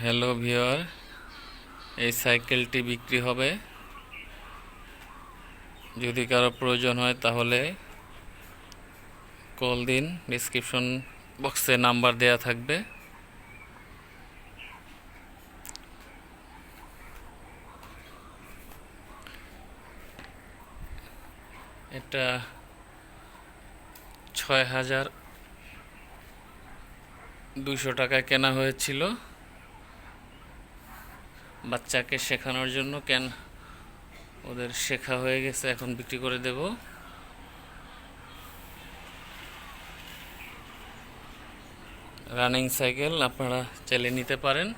Hello viewer এই সাইকেলটি বিক্রি হবে। যদি কারও প্রয়োজন হয়, তাহলে কল দিন। ডিসক্রিপশন বক্সে নাম্বার দেয়া থাকবে। এটা ছয় হাজার দুশো টাকায় কেনা হয়েছিল। বাচ্চাকে শেখানোর জন্য কেন ওদের শেখা হয়ে গেছে, এখন বিক্রি করে দেব। রানিং সাইকেল আপনারা চালিয়ে নিতে পারেন।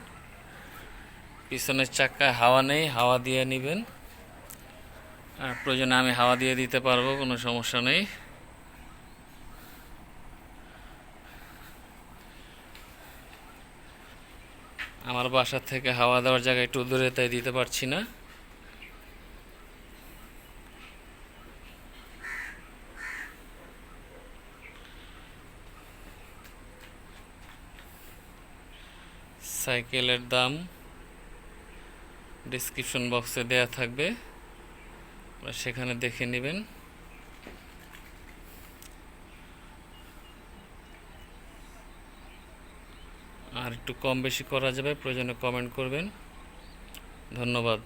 পিছনের চাকায় হাওয়া নেই, হাওয়া দিয়ে নেবেন। আর প্রয়োজনে আমি হাওয়া দিয়ে দিতে পারব, কোনো সমস্যা নেই। আমার বাসা থেকে হাওয়া দেওয়ার জায়গায় একটু দূরে, তাই দিতে পারছি না। সাইকেলের দাম ডিসক্রিপশন বক্সে দেয়া থাকবে। সেখানে দেখে নেবেন। আর একটু কম বেশি করা যাবে প্রয়োজনে কমেন্ট করবেন। ধন্যবাদ।